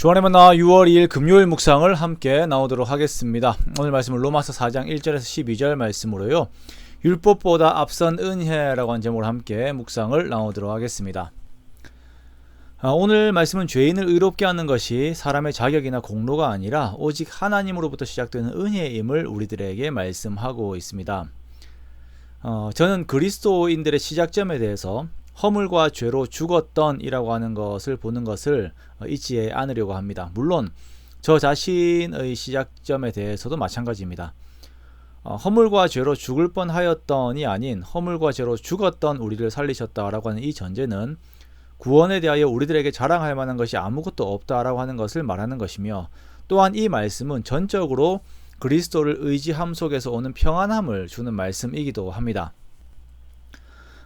주안의 만나 6월 2일 금요일 묵상을 함께 나오도록 하겠습니다. 오늘 말씀은 로마서 4장 1절에서 12절 말씀으로요. 율법보다 앞선 은혜라고 하는 제목으로 함께 묵상을 나오도록 하겠습니다. 아, 오늘 말씀은 죄인을 의롭게 하는 것이 사람의 자격이나 공로가 아니라 오직 하나님으로부터 시작되는 은혜임을 우리들에게 말씀하고 있습니다. 어, 저는 그리스도인들의 시작점에 대해서 허물과 죄로 죽었던이라고 하는 것을 보는 것을 어, 잊지 않으려고 합니다. 물론 저 자신의 시작점에 대해서도 마찬가지입니다. 어, 허물과 죄로 죽을 뻔하였던이 아닌 허물과 죄로 죽었던 우리를 살리셨다라고 하는 이 전제는 구원에 대하여 우리들에게 자랑할 만한 것이 아무것도 없다라고 하는 것을 말하는 것이며 또한 이 말씀은 전적으로 그리스도를 의지함 속에서 오는 평안함을 주는 말씀이기도 합니다.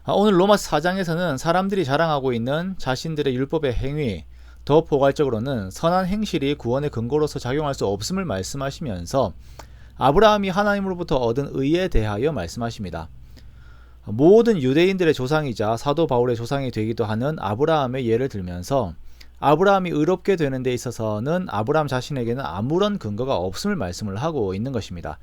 아, 오늘 로마서 4장에서는 사람들이 자랑하고 있는 자신들의 율법의 행위, 더 포괄적으로는 선한 행실이 구원의 근거로서 작용할 수 없음을 말씀하시면서 아브라함이 하나님으로부터 얻은 의에 대하여 말씀하십니다. 모든 유대인들의 조상이자 사도 바울의 조상이 되기도 하는 아브라함의 예를 들면서 아브라함이 의롭게 되는 데 있어서는 아브라함 자신에게는 아무런 근거가 없음을 말씀을 하고 있는 것입니다.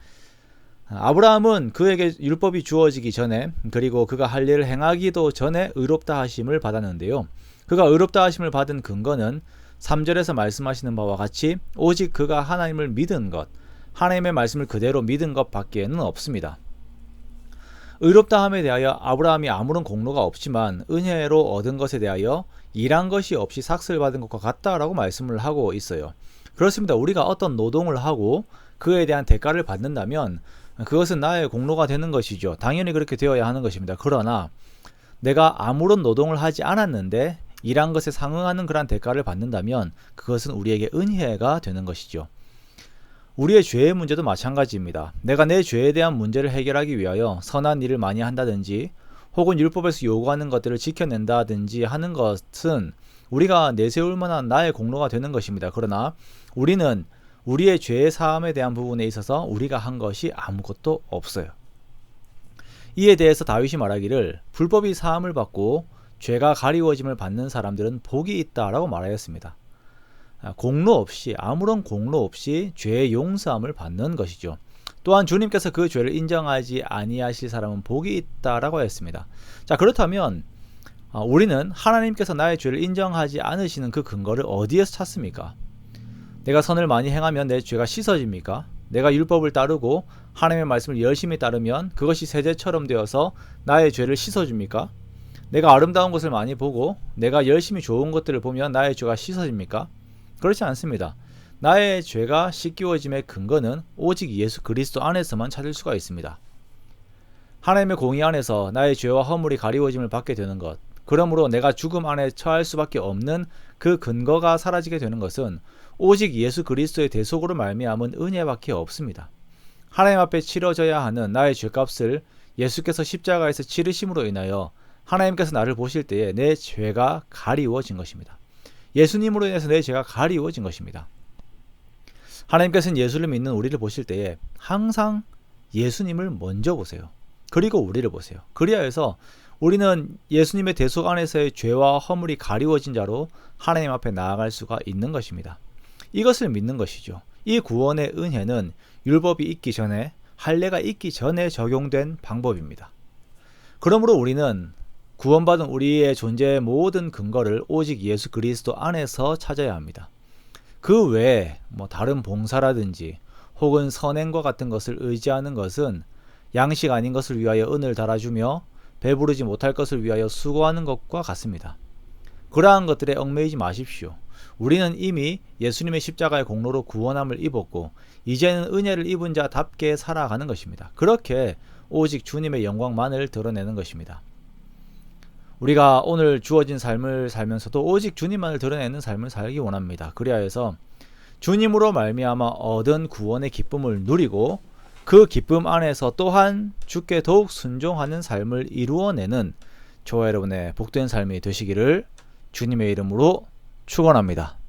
아브라함은 그에게 율법이 주어지기 전에 그리고 그가 할 일을 행하기도 전에 의롭다 하심을 받았는데요. 그가 의롭다 하심을 받은 근거는 3절에서 말씀하시는 바와 같이 오직 그가 하나님을 믿은 것, 하나님의 말씀을 그대로 믿은 것 밖에는 없습니다. 의롭다함에 대하여 아브라함이 아무런 공로가 없지만 은혜로 얻은 것에 대하여 일한 것이 없이 삭슬 받은 것과 같다라고 말씀을 하고 있어요. 그렇습니다. 우리가 어떤 노동을 하고 그에 대한 대가를 받는다면 그것은 나의 공로가 되는 것이죠. 당연히 그렇게 되어야 하는 것입니다. 그러나 내가 아무런 노동을 하지 않았는데 일한 것에 상응하는 그런 대가를 받는다면 그것은 우리에게 은혜가 되는 것이죠. 우리의 죄의 문제도 마찬가지입니다. 내가 내 죄에 대한 문제를 해결하기 위하여 선한 일을 많이 한다든지 혹은 율법에서 요구하는 것들을 지켜낸다든지 하는 것은 우리가 내세울 만한 나의 공로가 되는 것입니다. 그러나 우리는 우리의 죄의 사함에 대한 부분에 있어서 우리가 한 것이 아무것도 없어요. 이에 대해서 다윗이 말하기를 불법이 사함을 받고 죄가 가리워짐을 받는 사람들은 복이 있다라고 말하였습니다. 아, 공로 없이 아무런 공로 없이 죄의 용서함을 받는 것이죠. 또한 주님께서 그 죄를 인정하지 아니하실 사람은 복이 있다라고 하였습니다. 자 그렇다면 아, 우리는 하나님께서 나의 죄를 인정하지 않으시는 그 근거를 어디에서 찾습니까? 내가 선을 많이 행하면 내 죄가 씻어집니까? 내가 율법을 따르고 하나님의 말씀을 열심히 따르면 그것이 세제처럼 되어서 나의 죄를 씻어줍니까? 내가 아름다운 것을 많이 보고 내가 열심히 좋은 것들을 보면 나의 죄가 씻어집니까? 그렇지 않습니다. 나의 죄가 씻기워짐의 근거는 오직 예수 그리스도 안에서만 찾을 수가 있습니다. 하나님의 공의 안에서 나의 죄와 허물이 가리워짐을 받게 되는 것, 그러므로 내가 죽음 안에 처할 수밖에 없는 그 근거가 사라지게 되는 것은 오직 예수 그리스도의 대속으로 말미암은 은혜밖에 없습니다. 하나님 앞에 치러져야 하는 나의 죄값을 예수께서 십자가에서 치르심으로 인하여 하나님께서 나를 보실 때에 내 죄가 가리워진 것입니다. 예수님으로 인해서 내 죄가 가리워진 것입니다. 하나님께서는 예수를 믿는 우리를 보실 때에 항상 예수님을 먼저 보세요. 그리고 우리를 보세요. 그리하여서 우리는 예수님의 대속 안에서의 죄와 허물이 가리워진 자로 하나님 앞에 나아갈 수가 있는 것입니다. 이것을 믿는 것이죠. 이 구원의 은혜는 율법이 있기 전에 할례가 있기 전에 적용된 방법입니다. 그러므로 우리는 구원받은 우리의 존재의 모든 근거를 오직 예수 그리스도 안에서 찾아야 합니다. 그 외에 뭐 다른 봉사라든지 혹은 선행과 같은 것을 의지하는 것은 양식 아닌 것을 위하여 은을 달아주며 배부르지 못할 것을 위하여 수고하는 것과 같습니다. 그러한 것들에 얽매이지 마십시오. 우리는 이미 예수님의 십자가의 공로로 구원함을 입었고 이제는 은혜를 입은 자답게 살아가는 것입니다. 그렇게 오직 주님의 영광만을 드러내는 것입니다. 우리가 오늘 주어진 삶을 살면서도 오직 주님만을 드러내는 삶을 살기 원합니다. 그리하여서 주님으로 말미암아 얻은 구원의 기쁨을 누리고 그 기쁨 안에서 또한 주께 더욱 순종하는 삶을 이루어내는 저와 여러분의 복된 삶이 되시기를 주님의 이름으로 축원합니다.